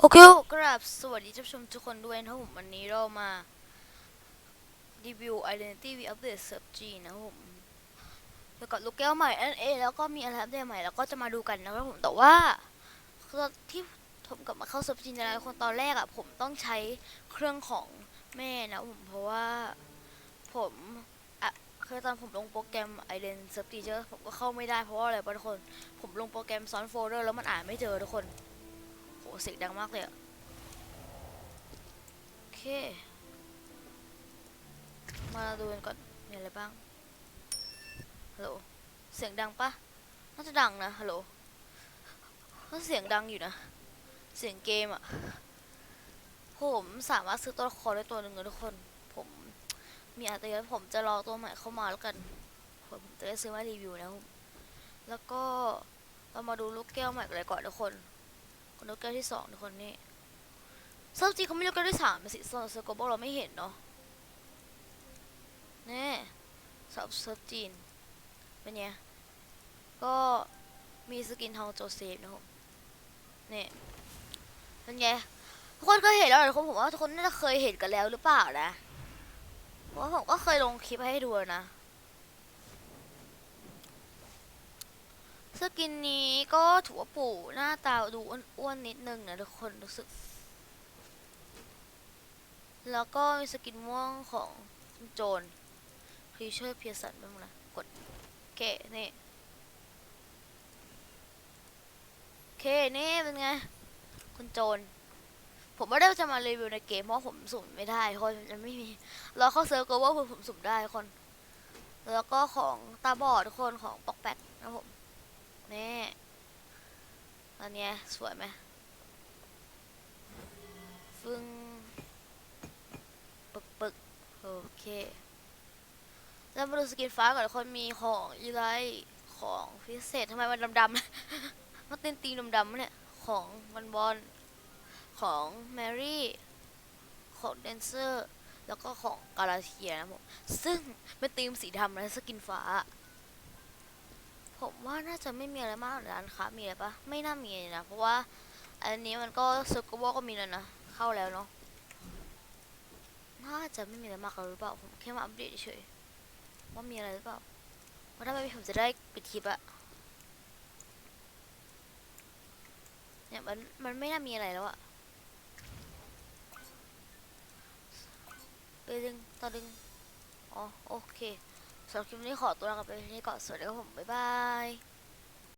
โอเคกราบสวัสดีท่านผู้ชมทุกคนด้วยนะครับผมวันนี้เรามารีวิว Identity V Update Serve G นะครับผมเกี่ยวกับลูกแก้วใหม่นั่นเองแล้วก็มีอะไรอัปเดตใหม่แล้วก็จะมาดูกันนะครับผมแต่ว่าที่ผมกลับมาเข้า Serve G นะทุกคนตอนแรกอะผมต้องใช้เครื่องของแม่นะผมเพราะว่าผมอะคือตอนผมลงโปรแกรม Identity Serve G เจอผมก็เข้าไม่ได้เพราะว่าอะไรบางทุกคน ผมลงโปรแกรมซ้อนโฟลเดอร์แล้วมันอ่านไม่เจอทุกคน เสียงดังมากเลยอะโอเค มาดูกันก่อน มีอะไรบ้าง ฮัลโหล เสียงดังปะน่าจะดังนะ ฮัลโหลก็เสียงดังอยู่นะ เสียงเกมอะผมสามารถซื้อตัวละครได้ตัวหนึ่งเลยทุกคน ผมมีอาจจะผมจะรอตัวใหม่เข้ามาแล้วกัน ผมจะได้ซื้อมารีวิวนะครับแล้วก็เรามาดูลูกแก้วใหม่กันเลยก่อนทุกคน คนลูกแก้วที่สองทุกคนนี่เซิร์ฟจีเขาไม่ลูกแก้วที่สามสิโซเซอร์โกบอกเราไม่เห็นเนาะแน่สำหรับเซิร์ฟจีนเป็นไงก็มีสกินทองโจเซฟนะครับนี่เป็นไงทุกคนเคยเห็นแล้วหรอคนผมว่าทุกคนน่าจะเคยเห็นกันแล้วหรือเปล่านะเพราะผมก็เคยลงคลิปให้ดูนะ สกินนี้ก็ถือว่าปู่หน้าตาดูอ้วนๆนิดนึงนะทุกคนรู้สึก แล้วก็มีสกินม่วงของโจนพรีเชอร์เพียสันบ้างนะกดโอเคนี่โอเคนี่เป็นไงคุณโจนผมไม่ได้จะมารีวิวในเกมเพราะผมสุ่มไม่ได้คนจะไม่มีเราเข้าเซิร์ฟก็ว่าผมสุ่มได้คน แล้วก็ของตาบอดทุกคนของปอกแปดนะผม อนเนี้ยสวยไหมฟึ่งปึกปึกโอเคแล้วมาดูสกินฟ้าก่อนคนมีของอีไรของพิเศษทำไมมันดำๆมันเต้นตีนดำๆเนี่ยของวันบอลของแมรี่ของแดนเซอร์ แล้วก็ของกาลาเทียนะผม ซึ่งเป็นตีมสีดำและสกินฟ้า ผมว่าน่าจะไม่มีอะไรมากร้านค้ามีอะไรปะไม่น่ามีนะ เพราะว่า อันนี้มันก็ซึกวอก็มีแล้วนะ เข้าแล้วเนาะน่าจะไม่มีอะไรมากหรือเปล่าผมแค่มาอัปเดตเฉยว่ามีอะไรหรือเปล่าว่าถ้าไม่มีผมจะได้ปิดคลิปอะเนี่ยมันมันไม่น่ามีอะไรแล้วอะไปดึงต่อดึงอ๋อโอเค สำหรับคลิปนี้ขอตัวลาไปที่นี่ก่อนสวัสดีครับผมบ๊ายบาย